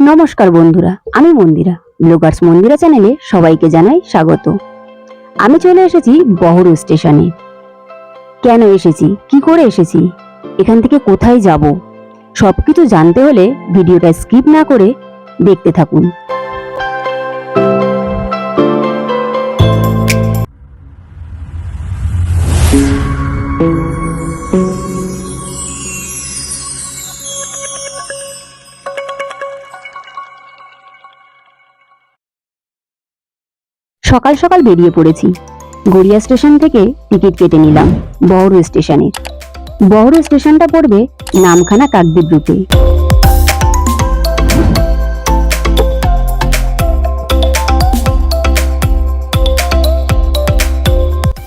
নমস্কার বন্ধুরা, আমি মন্দিরা। ব্লগার্স মন্দিরা চ্যানেলে সবাইকে জানাই স্বাগত। আমি চলে এসেছি বহরু স্টেশনে। কেন এসেছি? কি করে এসেছি? এখান থেকে কোথায় যাব? সব কিছু জানতে হলে ভিডিওটা স্কিপ না করে দেখতে থাকুন। সকাল সকাল বেরিয়ে পড়েছি। গড়িয়া স্টেশন থেকে টিকিট কেটে নিলাম বহর স্টেশনে। বহর স্টেশনটা পড়বে নামখানা কাকদ্বীপ রুটে।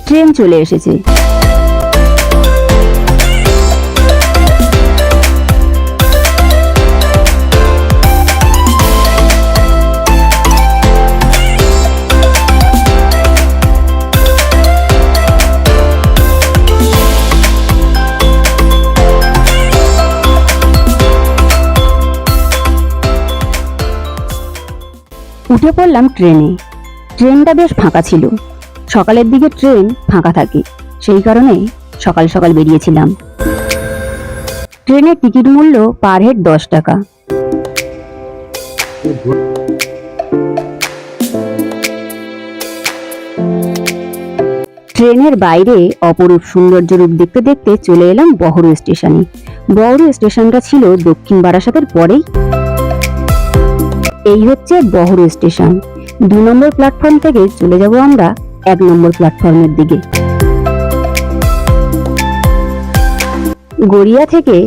ট্রেন চলে এসেছে। উঠে পড়লাম ট্রেনে। ট্রেনটা বেশ ফাঁকা ছিল। সকালের দিকে ট্রেন ফাঁকা থাকে। সেই কারণে সকাল সকাল বেরিয়েছিলাম। ট্রেনের টিকিট মূল্য পার হেড দশ টাকা। ট্রেনের বাইরে অপরূপ সৌন্দর্য রূপ দেখতে দেখতে চলে এলাম বহরু স্টেশনে। বহরু স্টেশনটা ছিল দক্ষিণ বারাসাতের পরেই। এই হচ্ছে বহরু স্টেশন। দু নম্বর প্ল্যাটফর্ম থেকে চলে যাব আমরা এক নম্বর প্ল্যাটফর্মের দিকে। গড়িয়া থেকে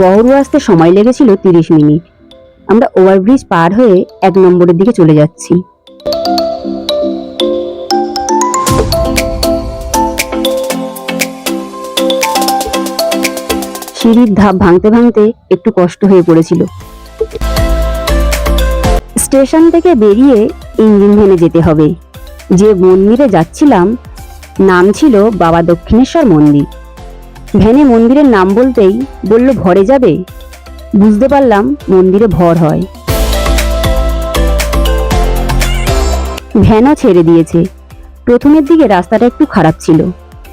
বহরু আসতে সময় লেগেছিল তিরিশ মিনিট। আমরা ওভারব্রিজ পার হয়ে এক নম্বরের দিকে চলে যাচ্ছি। সিঁড়ির ধাপ ভাঙতে ভাঙতে একটু কষ্ট হয়ে পড়েছিল। স্টেশন থেকে বেরিয়ে ইঞ্জিন ভ্যানে যেতে হবে। যে মন্দিরে যাচ্ছিলাম, নাম ছিল বাবা দক্ষিণেশ্বর মন্দির। ভ্যানে মন্দিরের নাম বলতেই বলল, ভরে যাবে? বুঝতে পারলাম মন্দিরে ভর হয়। ভ্যানও ছেড়ে দিয়েছে। প্রথমের দিকে রাস্তাটা একটু খারাপ ছিল।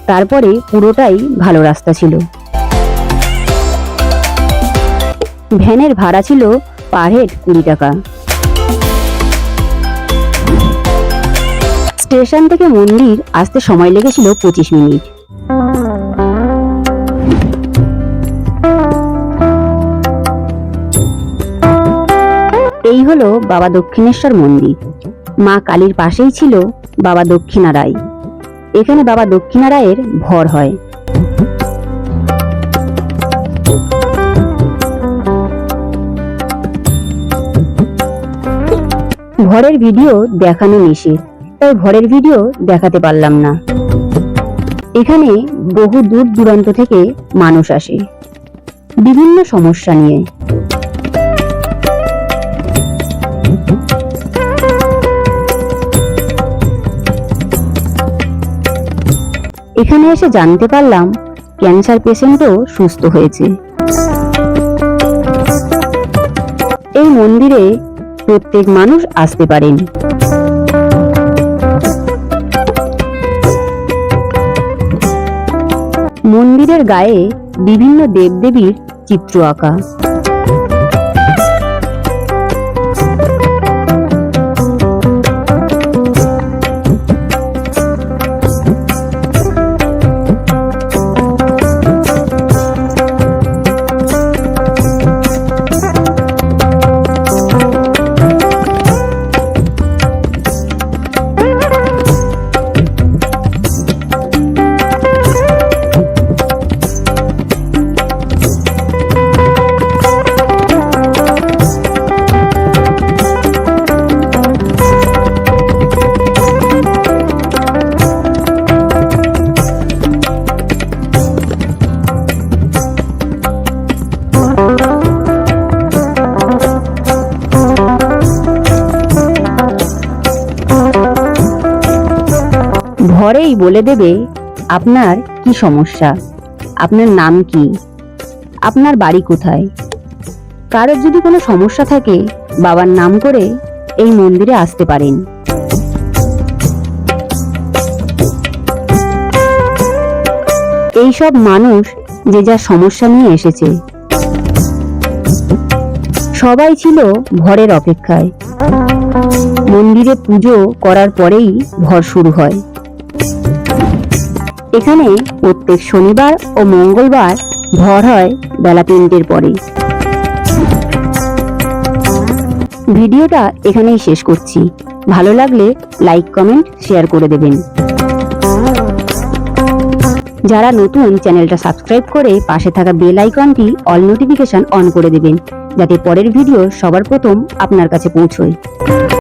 তারপরে পুরোটাই ভালো রাস্তা ছিল। ভ্যানের ভাড়া ছিল পার হেড কুড়ি টাকা। স্টেশন থেকে মন্দির আসতে সময় লেগেছিল পঁচিশ মিনিট। এই হলো বাবা দক্ষিণেশ্বর মন্দির। মা কালীর পাশেই ছিল বাবা দক্ষিণা রায় এখানে বাবা দক্ষিণারায়ের ভর হয়। ভরের ভিডিও দেখানো নিষেধ। তাই ভরের ভিডিও দেখাতে পারলাম না। এখানে বহু দূর দূরান্ত থেকে মানুষ আসে। বিভিন্ন সমস্যা নিয়ে। এখানে এসে জানতে পারলাম ক্যান্সার পেশেন্টও সুস্থ হয়েছে। এই মন্দিরে প্রত্যেক মানুষ আসতে পারেন। মন্দিরের গায়ে বিভিন্ন দেবদেবীর চিত্র আঁকা। ঘরেই বলে দেবে, আপনার কি সমস্যা? আপনার নাম কি? আপনার বাড়ি কোথায়? কারোর যদি কোনো সমস্যা থাকে, বাবার নাম করে এই মন্দিরে আসতে পারেন। এই সব মানুষ যে যা সমস্যা নিয়ে এসেছে। সবাই ছিল ভরের অপেক্ষায়। মন্দিরে পুজো করার পরেই ভর শুরু হয়। এখানে প্রত্যেক শনিবার ও মঙ্গলবার ভর হয় বেলা তিনটের পরে ভিডিওটা এখানেই শেষ করছি। ভালো লাগলে লাইক, কমেন্ট, শেয়ার করে দেবেন। যারা নতুন চ্যানেলটা সাবস্ক্রাইব করে পাশে থাকা বেল আইকনটি অল নোটিফিকেশন অন করে দেবেন, যাতে পরের ভিডিও সবার প্রথম আপনার কাছে পৌঁছয়।